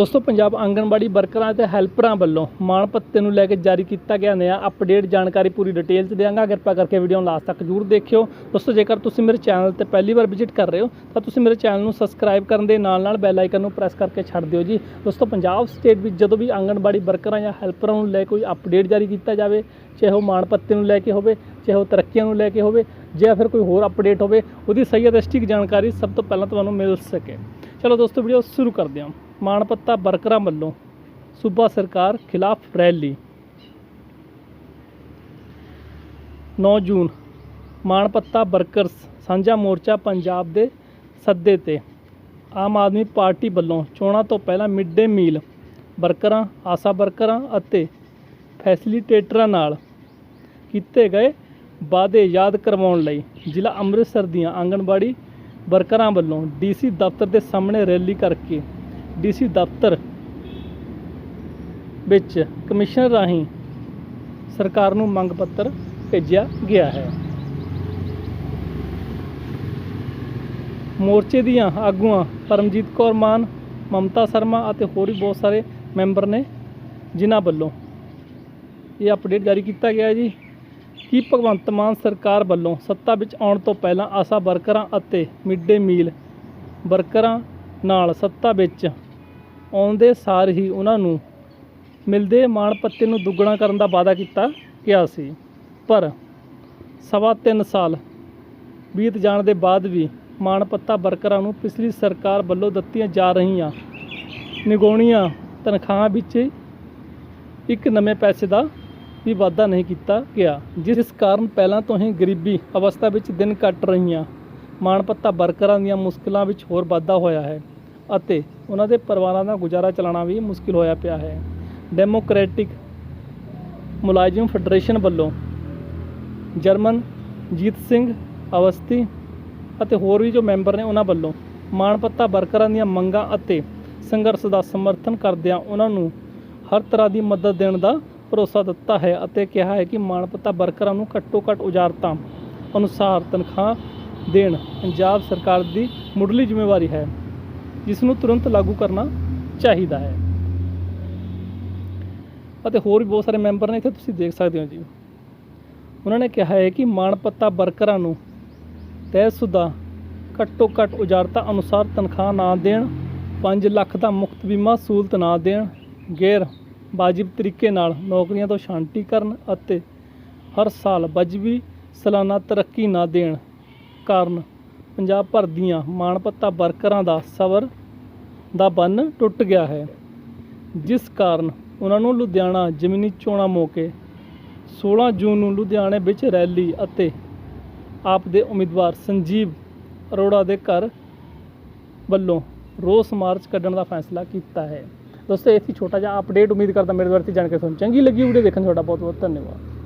ਦੋਸਤੋ, ਪੰਜਾਬ ਆਂਗਣਵਾੜੀ ਵਰਕਰਾਂ ਅਤੇ ਹੈਲਪਰਾਂ ਵੱਲੋਂ ਮਾਣ ਪੱਤੇ ਨੂੰ ਲੈ ਕੇ ਜਾਰੀ ਕੀਤਾ ਗਿਆ ਨਵਾਂ ਅਪਡੇਟ। ਜਾਣਕਾਰੀ ਪੂਰੀ ਡਿਟੇਲ ਚ ਦਿਆਂਗਾ। ਕਿਰਪਾ ਕਰਕੇ ਵੀਡੀਓ ਨੂੰ ਲਾਸਟ ਤੱਕ ਜਰੂਰ ਦੇਖਿਓ। ਦੋਸਤੋ, ਜੇਕਰ ਤੁਸੀਂ ਮੇਰੇ ਚੈਨਲ ਤੇ ਪਹਿਲੀ ਵਾਰ ਵਿਜ਼ਿਟ ਕਰ ਰਹੇ ਹੋ, ਤਾਂ ਤੁਸੀਂ ਮੇਰੇ ਚੈਨਲ ਨੂੰ ਸਬਸਕ੍ਰਾਈਬ ਕਰਨ ਦੇ ਨਾਲ ਨਾਲ ਬੈਲ ਆਈਕਨ ਨੂੰ ਪ੍ਰੈਸ ਕਰਕੇ ਛੱਡ ਦਿਓ ਜੀ। ਦੋਸਤੋ, ਪੰਜਾਬ ਸਟੇਟ ਵਿੱਚ ਜਦੋਂ ਵੀ ਆਂਗਣਵਾੜੀ ਵਰਕਰਾਂ ਜਾਂ ਹੈਲਪਰਾਂ ਨੂੰ ਲੈ ਕੋਈ ਅਪਡੇਟ ਜਾਰੀ ਕੀਤਾ ਜਾਵੇ, ਚਾਹੇ ਉਹ ਮਾਣ ਪੱਤੇ ਨੂੰ ਲੈ ਕੇ ਹੋਵੇ, ਚਾਹੇ ਉਹ ਤਰੱਕੀਆਂ ਨੂੰ ਲੈ ਕੇ ਹੋਵੇ, ਜਾਂ ਫਿਰ ਕੋਈ ਹੋਰ ਅਪਡੇਟ ਹੋਵੇ, ਉਹਦੀ ਸਹੀ ਅਤੇ ਸਟਿਕ ਜਾਣਕਾਰੀ ਸਭ ਤੋਂ ਪਹਿਲਾਂ ਤੁਹਾਨੂੰ ਮਿਲ ਸਕੇ। ਚਲੋ ਦੋਸਤੋ, ਵੀਡੀਓ ਸ਼ੁਰੂ ਕਰਦੇ ਹਾਂ। ਮਾਣਪੱਤਾ ਵਰਕਰਾਂ ਵੱਲੋਂ ਸੂਬਾ ਸਰਕਾਰ ਖਿਲਾਫ ਰੈਲੀ। 9 ਜੂਨ, ਮਾਣਪੱਤਾ ਵਰਕਰਸ ਸਾਂਝਾ ਮੋਰਚਾ ਪੰਜਾਬ ਦੇ ਸੱਦੇ ਤੇ। ਆਮ ਆਦਮੀ ਪਾਰਟੀ ਵੱਲੋਂ ਚੋਣਾਂ ਤੋਂ ਪਹਿਲਾਂ ਮਿਡ ਡੇ ਮੀਲ ਵਰਕਰਾਂ, ਆਸਾ ਵਰਕਰਾਂ ਅਤੇ ਫੈਸਿਲਿਟੇਟਰਾਂ ਨਾਲ ਕੀਤੇ ਗਏ ਵਾਅਦੇ ਯਾਦ ਕਰਵਾਉਣ ਲਈ ਜ਼ਿਲ੍ਹਾ ਅੰਮ੍ਰਿਤਸਰ ਦੀਆਂ ਆਂਗਣਵਾੜੀ ਵਰਕਰਾਂ ਵੱਲੋਂ ਡੀਸੀ ਦਫ਼ਤਰ ਦੇ ਸਾਹਮਣੇ ਰੈਲੀ ਕਰਕੇ ਡੀਸੀ ਦਫ਼ਤਰ ਵਿੱਚ ਕਮਿਸ਼ਨਰ ਰਾਹੀਂ ਸਰਕਾਰ ਨੂੰ ਮੰਗ ਪੱਤਰ ਭੇਜਿਆ ਗਿਆ ਹੈ। ਮੋਰਚੇ ਦੀਆਂ ਆਗੂਆਂ ਪਰਮਜੀਤ ਕੌਰ ਮਾਨ, ਮਮਤਾ ਸ਼ਰਮਾ ਅਤੇ ਹੋਰ ਵੀ ਬਹੁਤ ਸਾਰੇ ਮੈਂਬਰ ਨੇ ਜਿਨ੍ਹਾਂ ਵੱਲੋਂ ਇਹ ਅਪਡੇਟ ਜਾਰੀ ਕੀਤਾ ਗਿਆ ਜੀ। ਕਿ ਭਗਵੰਤ ਮਾਨ ਸਰਕਾਰ ਵੱਲੋਂ ਸੱਤਾ ਵਿੱਚ ਆਉਣ ਤੋਂ ਪਹਿਲਾਂ ਆਸਾ ਵਰਕਰਾਂ ਅਤੇ ਮਿਡ ਡੇ ਮੀਲ ਵਰਕਰਾਂ ਨਾਲ ਸੱਤਾ ਵਿੱਚ ਆਉਂਦੇ ਸਾਰ ਹੀ ਉਹਨਾਂ ਨੂੰ ਮਿਲਦੇ ਮਾਣ ਪੱਤੇ ਨੂੰ ਦੁੱਗਣਾ ਕਰਨ ਦਾ ਵਾਅਦਾ ਕੀਤਾ ਗਿਆ ਸੀ। ਪਰ ਸਵਾ ਤਿੰਨ ਸਾਲ ਬੀਤ ਜਾਣ ਦੇ ਬਾਅਦ ਵੀ ਮਾਣ ਪੱਤਾ ਵਰਕਰਾਂ ਨੂੰ ਪਿਛਲੀ ਸਰਕਾਰ ਵੱਲੋਂ ਦਿੱਤੀਆਂ ਜਾ ਰਹੀਆਂ ਨਿਗੋਣੀਆਂ ਤਨਖਾਹਾਂ ਵਿੱਚ ਇੱਕ ਨਵੇਂ ਪੈਸੇ ਦਾ ਵੀ ਵਾਧਾ ਨਹੀਂ ਕੀਤਾ ਗਿਆ, ਜਿਸ ਕਾਰਨ ਪਹਿਲਾਂ ਤੋਂ ਹੀ ਗਰੀਬੀ ਅਵਸਥਾ ਵਿੱਚ ਦਿਨ ਕੱਟ ਰਹੀਆਂ। ਮਾਣ ਪੱਤਾ ਵਰਕਰਾਂ ਦੀਆਂ ਮੁਸ਼ਕਲਾਂ ਵਿੱਚ ਹੋਰ ਵਾਧਾ ਹੋਇਆ ਹੈ। ਅਤੇ ਉਹਨਾਂ ਦੇ ਪਰਿਵਾਰਾਂ ਦਾ ਗੁਜ਼ਾਰਾ ਚਲਾਉਣਾ ਵੀ ਮੁਸ਼ਕਿਲ ਹੋਇਆ ਪਿਆ ਹੈ। ਡੈਮੋਕ੍ਰੈਟਿਕ ਮੁਲਾਜ਼ਮ ਫੈਡਰੇਸ਼ਨ ਵੱਲੋਂ ਜਰਮਨ ਜੀਤ ਸਿੰਘ ਅਵਸਥੀ ਅਤੇ ਹੋਰ ਵੀ ਜੋ ਮੈਂਬਰ ਨੇ ਉਹਨਾਂ ਵੱਲੋਂ ਮਾਣਪੱਤਾ ਵਰਕਰਾਂ ਦੀਆਂ ਮੰਗਾਂ ਅਤੇ ਸੰਘਰਸ਼ ਦਾ ਸਮਰਥਨ ਕਰਦਿਆਂ ਉਹਨਾਂ ਨੂੰ ਹਰ ਤਰ੍ਹਾਂ ਦੀ ਮਦਦ ਦੇਣ ਦਾ ਭਰੋਸਾ ਦਿੱਤਾ ਹੈ ਅਤੇ ਕਿਹਾ ਹੈ ਕਿ ਮਾਣਪੱਤਾ ਵਰਕਰਾਂ ਨੂੰ ਘੱਟੋ ਘੱਟ ਉਜਾਰਤਾਂ ਅਨੁਸਾਰ ਤਨਖਾਹ ਦੇਣ ਪੰਜਾਬ ਸਰਕਾਰ ਦੀ ਮੁੱਢਲੀ ਜ਼ਿੰਮੇਵਾਰੀ ਹੈ। ਜਿਸ ਨੂੰ ਤੁਰੰਤ ਲਾਗੂ ਕਰਨਾ ਚਾਹੀਦਾ ਹੈ। ਅਤੇ ਹੋਰ ਵੀ ਬਹੁਤ ਸਾਰੇ ਮੈਂਬਰ ਨੇ ਇੱਥੇ ਤੁਸੀਂ ਦੇਖ ਸਕਦੇ ਹੋ ਜੀ। ਉਹਨਾਂ ਨੇ ਕਿਹਾ ਹੈ ਕਿ ਮਾਣਪੱਤਾ ਵਰਕਰਾਂ ਨੂੰ ਤੈਅਸ਼ੁਦਾ ਘੱਟੋ ਘੱਟ ਉਜਾਰਤਾ ਅਨੁਸਾਰ ਤਨਖਾਹ ਨਾ ਦੇਣ 5 ਲੱਖ ਦਾ ਮੁਫਤ ਬੀਮਾ ਸਹੂਲਤ ਨਾ ਦੇਣ, ਗੈਰ ਵਾਜਿਬ ਤਰੀਕੇ ਨਾਲ ਨੌਕਰੀਆਂ ਤੋਂ ਸ਼ਾਂਤੀ ਕਰਨ ਅਤੇ ਹਰ ਸਾਲ ਵਜਬੀ ਸਾਲਾਨਾ ਤਰੱਕੀ ਨਾ ਦੇਣ ਕਾਰਨ ਪੰਜਾਬ ਭਰ ਦੀਆਂ ਮਾਣ ਪੱਤਾ ਵਰਕਰਾਂ ਦਾ ਸਬਰ ਦਾ ਬੰਨ ਟੁੱਟ ਗਿਆ ਹੈ। ਜਿਸ ਕਾਰਨ ਉਹਨਾਂ ਨੂੰ ਲੁਧਿਆਣਾ ਜ਼ਮੀਨੀ ਚੋਣਾਂ ਮੌਕੇ 16 ਜੂਨ ਨੂੰ ਲੁਧਿਆਣੇ ਵਿੱਚ ਰੈਲੀ ਅਤੇ ਆਪ ਦੇ ਉਮੀਦਵਾਰ ਸੰਜੀਵ ਅਰੋੜਾ ਦੇ ਘਰ ਵੱਲੋਂ ਰੋਸ ਮਾਰਚ ਕੱਢਣ ਦਾ ਫੈਸਲਾ ਕੀਤਾ ਹੈ। ਦੋਸਤੋ, ਇਹ ਸੀ ਛੋਟਾ ਜਿਹਾ ਅਪਡੇਟ ਉਮੀਦ ਕਰਦਾ ਮੇਰੇ ਦੁਆਰਾ ਤੇ ਜਾਣਕਾਰੀ ਤੁਹਾਨੂੰ ਚੰਗੀ ਲੱਗੀ ਵੀਡੀਓ ਦੇਖਣ ਦਾ ਤੁਹਾਡਾ ਬਹੁਤ ਬਹੁਤ ਧੰਨਵਾਦ।